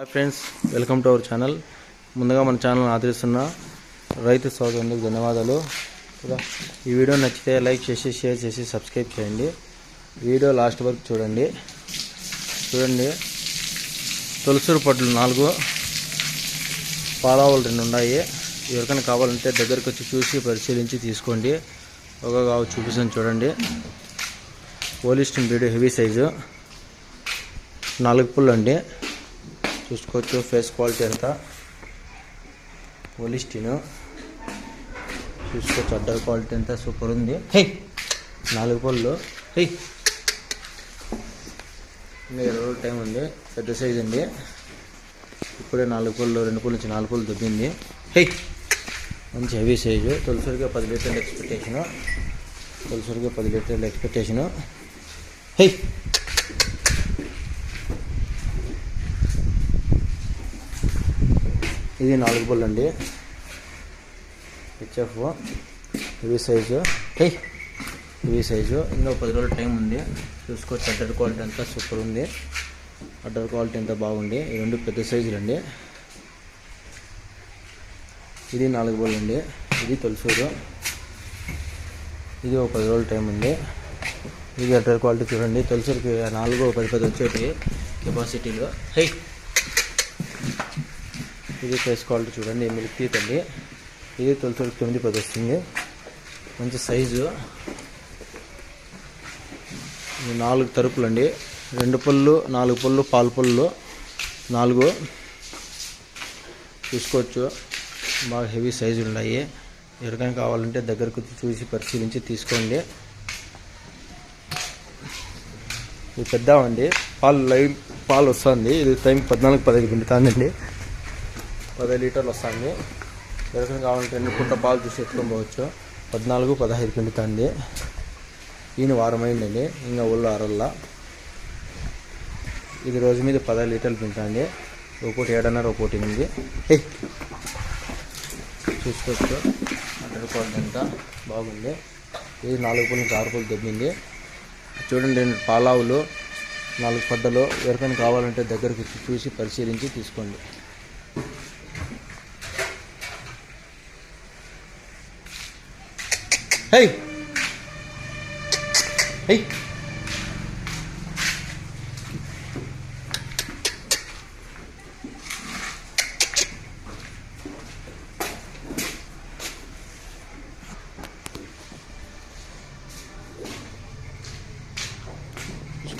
Hi friends welcome to our channel ముందుగా మన channel ఆదరిస్తున్న రైతు సోదరులకు ధన్యవాదాలు. ఈ వీడియో నచ్చితే లైక్ చేసి షేర్ చేసి సబ్స్క్రైబ్ చేయండి. వీడియో లాస్ట్ వరకు చూడండి. చూడండి. తులసూరు పట్లు నాలుగు పాలావులు రెండు ఉన్నాయి. ఎవరికైనా కావాలంటే దగ్గరికి వచ్చి చూసి పరిశీలించి తీసుకోండి. ఒక కావు చూపిస్తాను చూడండి. పోలిస్టిన్ వీడియో హెవీ సైజు నాలుగు పుల్లు అండి చూసుకోవచ్చు ఫేస్ క్వాలిటీ ఎంత? పోలిస్టిన్ చూసుకోవచ్చు అడ్డర్ క్వాలిటీ ఎంత? సూపర్ ఉంది. హే! నాలుగు పళ్ళు హే! ఇంకా ఇరవై టైం ఉంది. పెద్ద సైజ్ అండి ఇప్పుడే నాలుగు పళ్ళు రెండు పళ్ళు నుంచి నాలుగు పళ్ళు దొబ్బింది. హే! మంచి హెవీ సైజు తొలిసరిగా పది లీటర్ల ఎక్స్పెక్టేషను తొలిసరిగా పది లీటర్ల ఎక్స్పెక్టేషను హే! ఇది నాలుగు బళ్ళు అండి. హెచ్ఎఫ్ ఇవి సైజు హే! ఇవి సైజు ఇంకా పది రోజుల టైం ఉంది. చూసుకోవచ్చు అడ్డర్ క్వాలిటీ అంతా సూపర్ ఉంది. అడ్డర్ క్వాలిటీ అంతా బాగుంది. ఈ రెండు పెద్ద సైజులు అండి. ఇది నాలుగు బళ్ళు అండి. ఇది తొలిసూరు. ఇది ఒక పది రోజుల టైం ఉంది. ఇది అడ్డర్ క్వాలిటీ చూడండి. తొలిసూరుకి నాలుగు పది పది వచ్చేటి కెపాసిటీలో హై! ఇది ఫేస్ క్వాలిటీ చూడండి మిల్క్ టీత్ అండి ఇది తొలిసరికి తొమ్మిది పది వస్తుంది. మంచి సైజు ఇది నాలుగు తరుపులు అండి. రెండు పళ్ళు నాలుగు పళ్ళు పాలు పళ్ళు. నాలుగు. చూసుకోవచ్చు. బాగా హెవీ సైజులు ఉన్నాయి. ఎవరికైనా కావాలంటే దగ్గరకు చూసి పరిశీలించి తీసుకోండి. ఇది పెద్దామండి. పాలు లైవ్ పాలు వస్తుంది. ఇది టైం పద్నాలుగు పదహైదు పిండుతుందండి పదిహేను లీటర్లు వస్తుంది. ఎవరికైనా కావాలంటే ఎన్ని కుంట పాలు చూసి ఎత్తుకొని పోవచ్చు. పద్నాలుగు పదహైదు పిండుతుంది ఈయన వారమైందండి ఇంకా ఒళ్ళు అరల్లా ఇది రోజు మీద పదహైదు లీటర్లు పిండుతుంది ఒకటి ఏడన్నర ఒకటి ఎనిమిది. చూసుకోవచ్చు. అడ్డర్ క్వాలిటీ బాగుంది. ఇది నాలుగు పూలు ఆరు పూలు దొబ్బింది. చూడండి పాలావులు నాలుగు పడ్డలు. ఎవరికైనా కావాలంటే దగ్గరికి చూసి పరిశీలించి తీసుకోండి. Hey! Hey!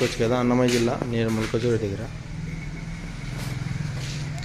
ಕುಚ್ಕದ ಅನ್ನಮಯ ಜಿಲ್ಲಾ ನೀರು ಮುಲ್ಕೋಚೂರು ಹುಡುಗಿರ